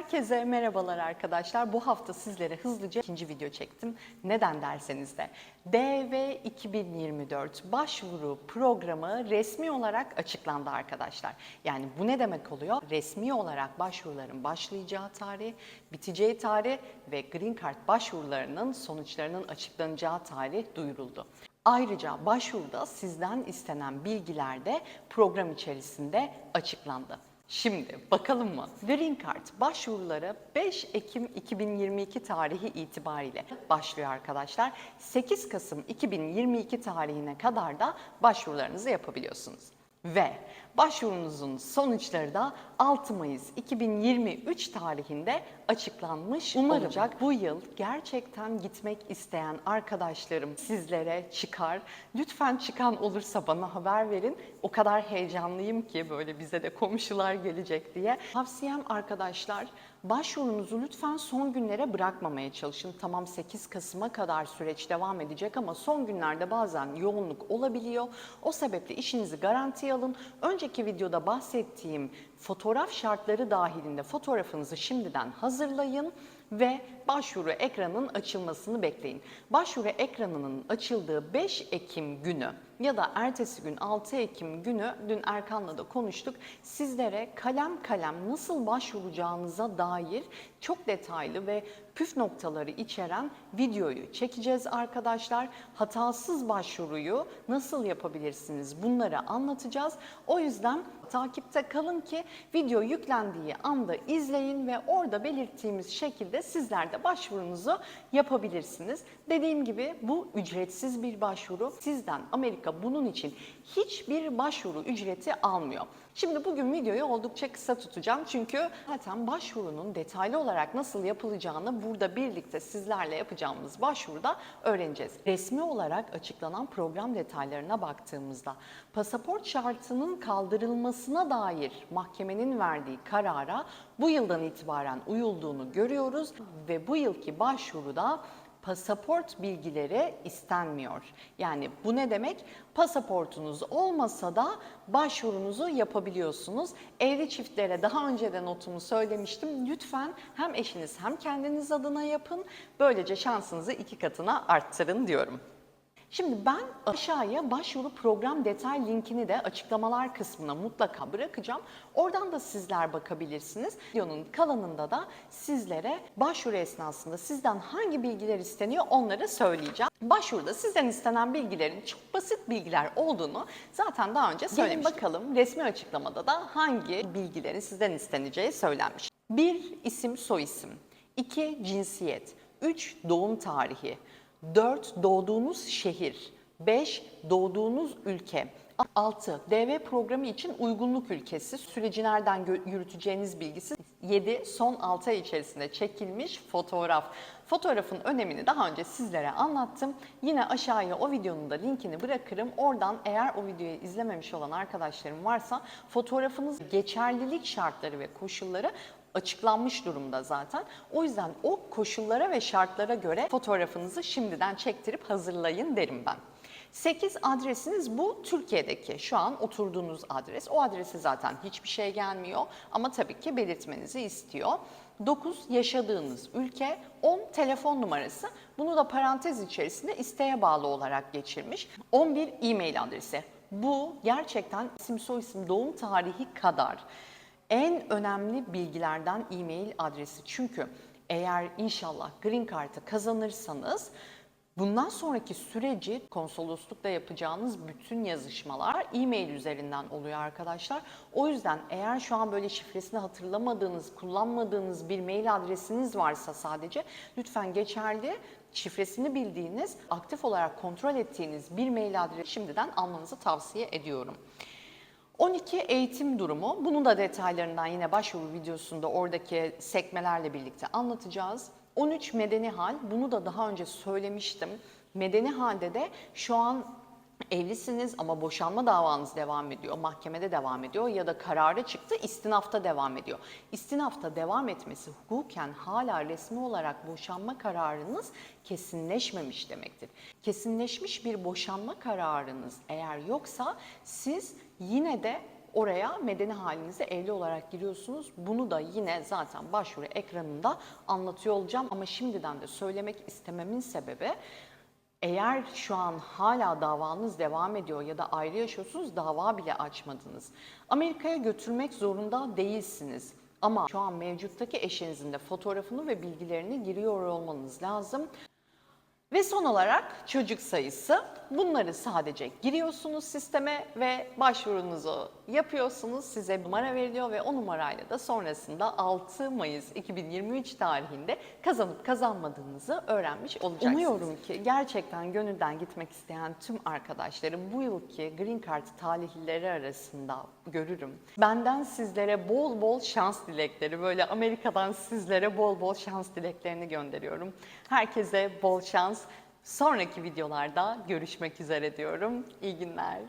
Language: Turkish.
Herkese merhabalar arkadaşlar. Bu hafta sizlere hızlıca ikinci video çektim. Neden derseniz de DV 2024 başvuru programı resmi olarak açıklandı arkadaşlar. Yani bu ne demek oluyor? Resmi olarak başvuruların başlayacağı tarih, biteceği tarih ve Green Card başvurularının sonuçlarının açıklanacağı tarih duyuruldu. Ayrıca başvuruda sizden istenen bilgiler de program içerisinde açıklandı. Şimdi bakalım mı? Green Card başvuruları 5 Ekim 2022 tarihi itibariyle başlıyor arkadaşlar. 8 Kasım 2022 tarihine kadar da başvurularınızı yapabiliyorsunuz. Ve başvurunuzun sonuçları da 6 Mayıs 2023 tarihinde açıklanmış Umarım olacak. Bu yıl gerçekten gitmek isteyen arkadaşlarım sizlere çıkar. Lütfen çıkan olursa bana haber verin. O kadar heyecanlıyım ki böyle bize de komşular gelecek diye. Tavsiyem arkadaşlar başvurunuzu lütfen son günlere bırakmamaya çalışın. Tamam 8 Kasım'a kadar süreç devam edecek ama son günlerde bazen yoğunluk olabiliyor. O sebeple işinizi garantiye alın. Önceki videoda bahsettiğim fotoğraf şartları dahilinde fotoğrafınızı şimdiden hazırlayın ve başvuru ekranının açılmasını bekleyin. Başvuru ekranının açıldığı 5 Ekim günü ya da ertesi gün 6 Ekim günü dün Erkan'la da konuştuk. Sizlere kalem kalem nasıl başvuracağınıza dair çok detaylı ve püf noktaları içeren videoyu çekeceğiz arkadaşlar. Hatasız başvuruyu nasıl yapabilirsiniz bunları anlatacağız. O yüzden takipte kalın ki video yüklendiği anda izleyin ve orada belirttiğimiz şekilde sizler de başvurunuzu yapabilirsiniz. Dediğim gibi bu ücretsiz bir başvuru. Sizden Amerika bunun için hiçbir başvuru ücreti almıyor. Şimdi bugün videoyu oldukça kısa tutacağım çünkü zaten başvurunun detaylı olarak nasıl yapılacağını burada birlikte sizlerle yapacağımız başvuruda öğreneceğiz. Resmi olarak açıklanan program detaylarına baktığımızda pasaport şartının kaldırılmasına dair mahkemenin verdiği karara bu yıldan itibaren uyulduğunu görüyoruz ve bu yılki başvuruda pasaport bilgileri istenmiyor. Yani bu ne demek? Pasaportunuz olmasa da başvurunuzu yapabiliyorsunuz. Evli çiftlere daha önce de notumu söylemiştim. Lütfen hem eşiniz hem kendiniz adına yapın. Böylece şansınızı iki katına arttırın diyorum. Şimdi ben aşağıya başvuru program detay linkini de açıklamalar kısmına mutlaka bırakacağım. Oradan da sizler bakabilirsiniz. Videonun kalanında da sizlere başvuru esnasında sizden hangi bilgiler isteniyor onları söyleyeceğim. Başvuruda sizden istenen bilgilerin çok basit bilgiler olduğunu zaten daha önce söylemiştim. bakalım resmi açıklamada da hangi bilgilerin sizden isteneceği söylenmiş. 1. isim soyisim. 2. cinsiyet. 3. doğum tarihi. 4. Doğduğunuz şehir. 5. Doğduğunuz ülke. 6. DV programı için uygunluk ülkesi. Süreci nereden yürüteceğiniz bilgisi. 7. Son 6 ay içerisinde çekilmiş fotoğraf. Fotoğrafın önemini daha önce sizlere anlattım. Yine aşağıya o videonun da linkini bırakırım. Oradan eğer o videoyu izlememiş olan arkadaşlarım varsa fotoğrafınız geçerlilik şartları ve koşulları açıklanmış durumda zaten. O yüzden o koşullara ve şartlara göre fotoğrafınızı şimdiden çektirip hazırlayın derim ben. 8 adresiniz bu Türkiye'deki şu an oturduğunuz adres. O adrese zaten hiçbir şey gelmiyor ama tabii ki belirtmenizi istiyor. 9 yaşadığınız ülke, 10 telefon numarası. Bunu da parantez içerisinde isteğe bağlı olarak geçirmiş. 11 e-mail adresi. Bu gerçekten isim soyisim doğum tarihi kadar en önemli bilgilerden e-mail adresi. Çünkü eğer inşallah Green Card'ı kazanırsanız bundan sonraki süreci konsoloslukta yapacağınız bütün yazışmalar e-mail üzerinden oluyor arkadaşlar. O yüzden eğer şu an böyle şifresini hatırlamadığınız, kullanmadığınız bir mail adresiniz varsa sadece lütfen geçerli şifresini bildiğiniz, aktif olarak kontrol ettiğiniz bir mail adresi şimdiden almanızı tavsiye ediyorum. 12 eğitim durumu. Bunun da detaylarından yine başvuru videosunda oradaki sekmelerle birlikte anlatacağız. 13 medeni hal. Bunu da daha önce söylemiştim. Medeni halde de şu an evlisiniz ama boşanma davanız devam ediyor, mahkemede devam ediyor ya da kararı çıktı istinafta devam ediyor. İstinafta devam etmesi hukuken hala resmi olarak boşanma kararınız kesinleşmemiş demektir. Kesinleşmiş bir boşanma kararınız eğer yoksa siz yine de oraya medeni halinize evli olarak giriyorsunuz. Bunu da yine zaten başvuru ekranında anlatıyor olacağım ama şimdiden de söylemek istememin sebebi eğer şu an hala davanız devam ediyor ya da ayrı yaşıyorsunuz dava bile açmadınız. Amerika'ya götürmek zorunda değilsiniz. Ama şu an mevcuttaki eşinizin de fotoğrafını ve bilgilerini giriyor olmanız lazım. Ve son olarak çocuk sayısı. Bunları sadece giriyorsunuz sisteme ve başvurunuzu yapıyorsunuz. Size numara veriliyor ve o numarayla da sonrasında 6 Mayıs 2023 tarihinde kazanıp kazanmadığınızı öğrenmiş olacaksınız. Umuyorum ki gerçekten gönülden gitmek isteyen tüm arkadaşlarım bu yılki Green Card talihlileri arasında görürüm. Benden sizlere bol bol şans dilekleri, böyle Amerika'dan sizlere bol bol şans dileklerini gönderiyorum. Herkese bol şans. Sonraki videolarda görüşmek üzere diyorum. İyi günler.